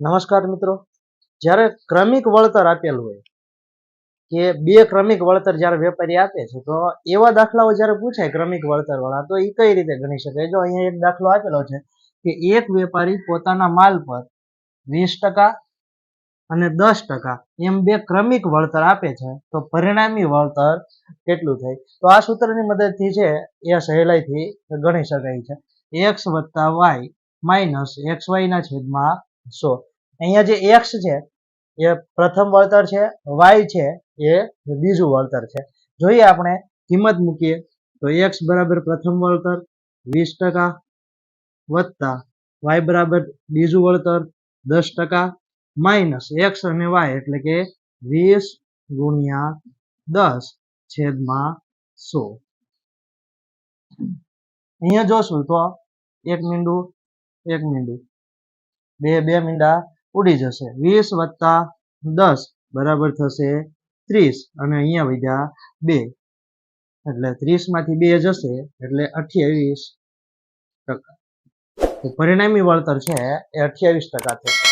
નમસ્કાર મિત્રો. જ્યારે ક્રમિક વળતર આપેલું હોય, કે બે ક્રમિક વળતર જ્યારે વેપારી આપે છે, તો એવા દાખલાઓ જ્યારે પૂછાય ક્રમિક વળતર વાળા તો એ કઈ રીતે ગણી શકાય? જો અહીંયા એક દાખલો આપેલો છે કે એક વેપારી પોતાના માલ પર વીસ ટકા અને દસ ટકા એમ બે ક્રમિક વળતર આપે છે, તો પરિણામી વળતર કેટલું થાય? તો આ સૂત્રની મદદથી છે, એ સહેલાઈથી ગણી શકાય છે. એક્સ વત્તા વાય માઇનસ એક્સ વાય ના છેદમાં સો અહીંયા જે એક્સ છે, એ પ્રથમ વળતર છે વાય છે, એ બીજું વળતર છે. જોઈએ આપણે કિંમત મૂકીએ. તો એક્સ બરાબર પ્રથમ વળતર વીસ ટકા વત્તા વાય બરાબર બીજું વળતર દસ ટકા માઇનસ એક્સ અને વાય એટલે કે વીસ ગુણ્યા દસ છેદમાં સો. અહીંયા જોશું તો એક મીંડું એક મીંડું. બે બે મીંડા ઉડી જશે. વીસ વત્તા દસ બરાબર થશે ત્રીસ અને અહીંયા વધ્યા બે. એટલે ત્રીસમાંથી બે જશે એટલે અઠ્યાવીસ ટકા. પરિણામી વળતર છે એ અઠ્યાવીસ ટકા થશે.